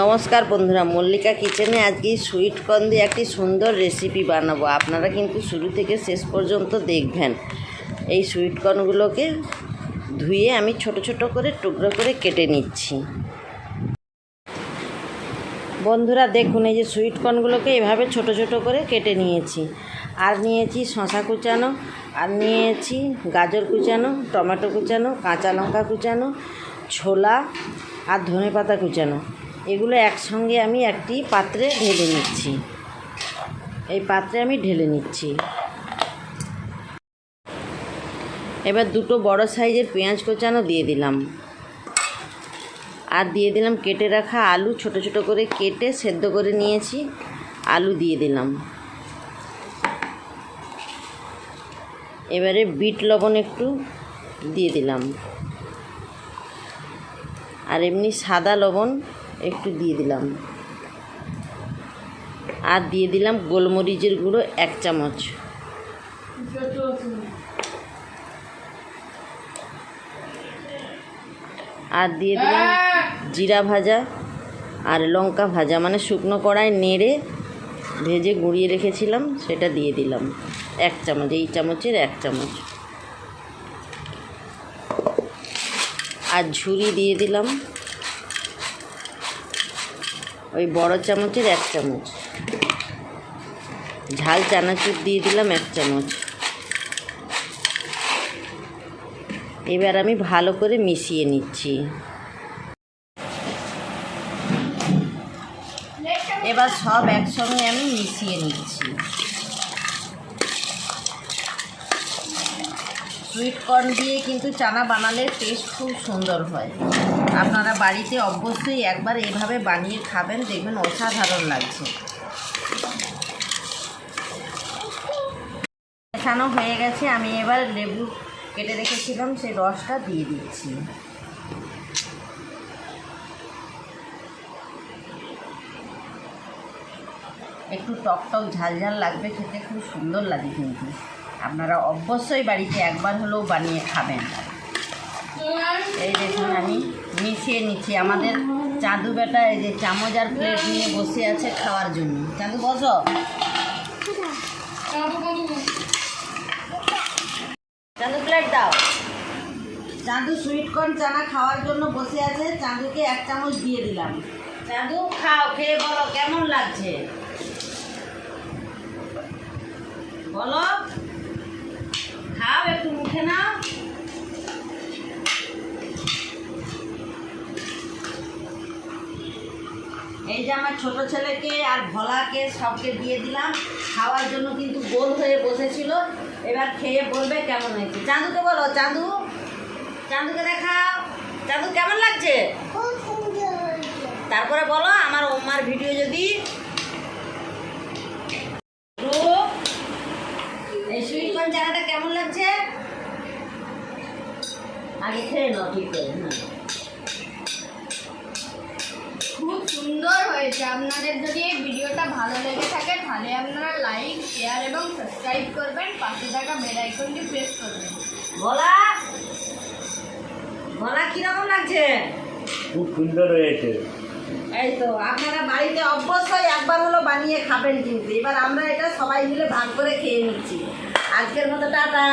নমস্কার বন্ধুরা, মল্লিকা কিচেনে আজকে সুইট কর্ন দিয়ে একটি সুন্দর রেসিপি বানাবো। আপনারা কিন্তু শুরু থেকে শেষ পর্যন্ত দেখবেন। এই সুইট কর্নগুলোকে ধুয়ে আমি ছোট ছোট করে টুকরো করে কেটে নিচ্ছি। বন্ধুরা, দেখুন, এই যে সুইট কর্নগুলোকে এভাবে ছোট ছোট করে কেটে নিয়েছি। আর নিয়েছি শশা কুচানো, আর নিয়েছি গাজর কুচানো, টমেটো কুচানো, কাঁচা লঙ্কা কুচানো, ছোলা আর ধনে পাতা কুচানো। এগুলো একসঙ্গে আমি একটি পাত্রে ঢেলে নিচ্ছি। এই পাত্রে আমি ঢেলে নিচ্ছি। এবার দুটো বড় সাইজের পেঁয়াজ কোচানো দিয়ে দিলাম। আর দিয়ে দিলাম কেটে রাখা আলু, ছোট ছোট করে কেটে সেদ্ধ করে নিয়েছি। আলু দিয়ে দিলাম। এবারে বিট লবণ একটু দিয়ে দিলাম। আর এমনি সাদা লবণ একটু দিয়ে দিলাম। আর দিয়ে দিলাম গোলমরিচের গুঁড়ো এক চামচ। আর দিয়ে দিলাম জিরা ভাজা আর লঙ্কা ভাজা মানে শুকনো কড়াই নেড়ে ভেজে গুঁড়িয়ে রেখেছিলাম, সেটা দিয়ে দিলাম। এক চামচ, এই চামচের এক চামচ। আর ঝুরি দিয়ে দিলাম। ওই বড় চামচের এক চামচ। ঝাল চানাচুর দিয়ে দিলাম এক চামচ। এবার আমি ভালো করে মিশিয়ে নিচ্ছি। এবার সব একসঙ্গে আমি মিশিয়ে নিচ্ছি। সুইট কর্ন দিয়ে কিন্তু চানা বানালে টেস্ট খুব সুন্দর হয়। আপনারা বাড়িতে অবশ্যই একবার এভাবে বানিয়ে খাবেন, দেখবেন অসাধারণ লাগছে। মেশানো হয়ে গেছে, আমি এবার লেবু কেটে রেখেছিলাম, সেই রসটা দিয়ে দিচ্ছি। একটু টক টক ঝাল ঝাল লাগবে, খেতে খুব সুন্দর লাগে কিন্তু। আপনারা অবশ্যই বাড়িতে একবার হলেও বানিয়ে খাবেন। এই দেখুন আমি মিশিয়ে নিচ্ছি, আমাদের চাঁদু বেটা এই যে চামচ আর প্লেট নিয়ে বসে আছে খাওয়ার জন্য। চাঁদু, বসো। চাঁদু প্লেট দাও। চাঁদু সুইট কর্ন চানা খাওয়ার জন্য বসে আছে, চাঁদুকে এক চামচ দিয়ে দিলাম। চাঁদু, খাও, খেয়ে বলো, কেমন লাগছে? বলো। মুখে নাও। এই যে আমার ছোট ছেলেকে আর ভোলাকে সবকে দিয়ে দিলাম। খাওয়ার জন্য কিন্তু গোল হয়ে বসেছিল। এবার খেয়ে বলবে কেমন হয়েছে। চাঁদুকে বলো চাঁদু। চাঁদুকে দেখাও। চাঁদু কেমন লাগছে? তারপরে বলো আমার ওমার ভিডিও যদি রু, এই সুইট কর্ন চানাটা কেমন লাগছে আগে খেয়ে নাও ঠিক করে খুব সুন্দর হয়েছে। আপনাদের যদি এই ভিডিওটা ভালো লেগে থাকে তাহলে আপনারা লাইক শেয়ার এবং সাবস্ক্রাইব করবেন। পাশে থাকা বেল আইকনটি প্রেস করবেন। ভোলা ভোলা কীরকম লাগছে? খুব সুন্দর হয়েছে। এই তো আপনারা বাড়িতে অবশ্যই একবার হলো বানিয়ে খাবেন কিন্তু। এবার আমরা এটা সবাই মিলে ভাগ করে খেয়ে নিচ্ছি। আজকের মতো টাটা।